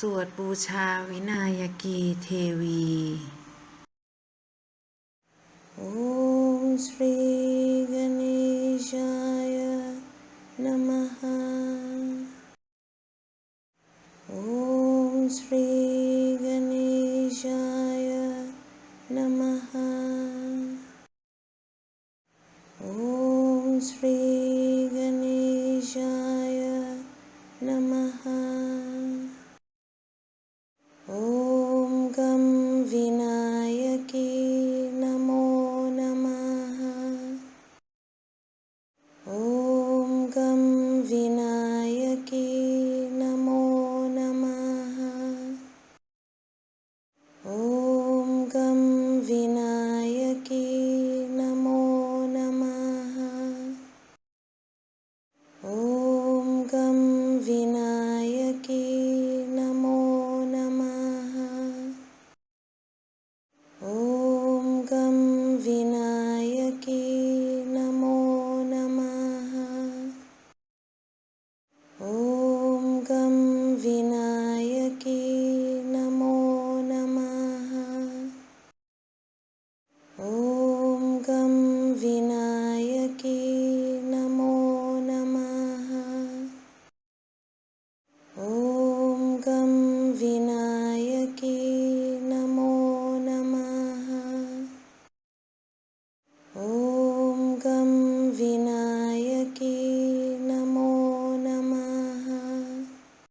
สวดบูชาวินายกีเทวี โอมสรีกเนชายนมหาโอมสรีกเนชายนมหาโอมสรีกเนชายนมหา विनायकी नमो नमः ॐ गं विनायकी नमो नमः ॐ गं विनायकी नमो